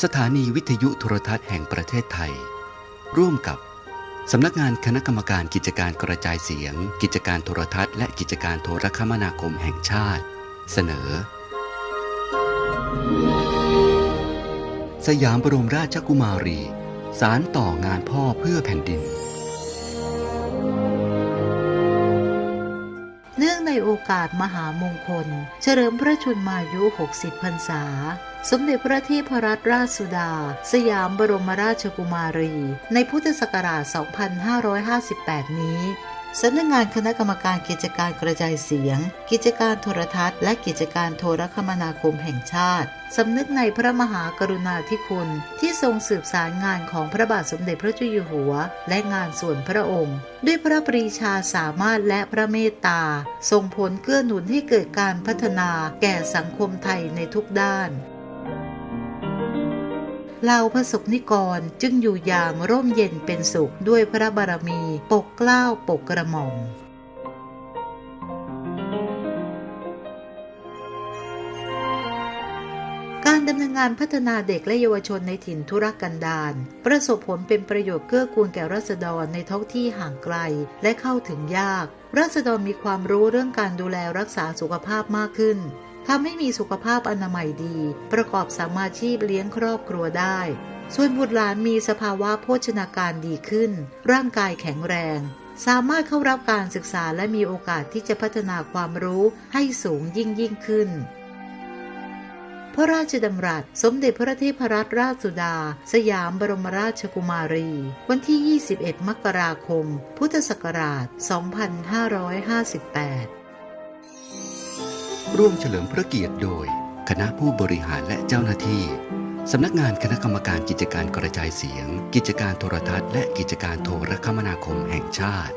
สถานีวิทยุโทรทัศน์แห่งประเทศไทย ร่วมกับสำนักงานคณะกรรมการกิจการกระจายเสียง กิจการโทรทัศน์และกิจการโทรคมนาคมแห่งชาติ เสนอ สยามบรมราชกุมารี สารต่องานพ่อเพื่อแผ่นดิน เนื่องในโอกาสมหามงคล เฉลิมพระชนมายุ 60 พรรษา สมเด็จพระเทพรัตนราชสุดา สยามบรมราชกุมารี ในพุทธศักราช 2558 นี้สำนักงงานคณะกรรมการกิจการกระจายเสียง กิจการโทรทัศน์ และกิจการโทรคมนาคมแห่งชาติ สำนึกในพระมหากรุณาธิคุณ ที่ทรงสืบสารงานของพระบาทสมเด็จพระเจ้าอยู่หัว และงานส่วนพระองค์ ด้วยพระปรีชาสามารถและพระเมตตาส่งผลเกื้อหนุนให้เกิดการพัฒนาแก่สังคมไทยในทุกด้าน เหล่าพระสกนิกรจึงอยู่อย่างร่มเย็นเป็นสุขด้วยพระบารมีปกเกล้าปกกระหม่อมการดำเนินงานพัฒนาเด็กและเยาวชนในถิ่นทุรกันดารประสบผลเป็นประโยชน์เกื้อกูลแก่รัษฎรในท้องที่ห่างไกลและเข้าถึงยาก รัษฎรมีความรู้เรื่องการดูแลรักษาสุขภาพมากขึ้น ทำให้มีสุขภาพอนามัยดี ประกอบสามารถชีพเลี้ยงครอบครัวได้ ส่วนบุตรหลานมีสภาวะโภชนาการดีขึ้น ร่างกายแข็งแรง สามารถเข้ารับการศึกษาและมีโอกาสที่จะพัฒนาความรู้ให้สูงยิ่งยิ่งขึ้นพระราชดำรัส สมเด็จพระเทพรัตนราชสุดา สยามบรมราชกุมารี วันที่ 21 มกราคม พุทธศักราช 2558 ร่วมเฉลิมพระเกียรติโดย คณะผู้บริหารและเจ้าหน้าที่ สำนักงานคณะกรรมการกิจการกระจายเสียง กิจการโทรทัศน์และกิจการโทรคมนาคมแห่งชาติ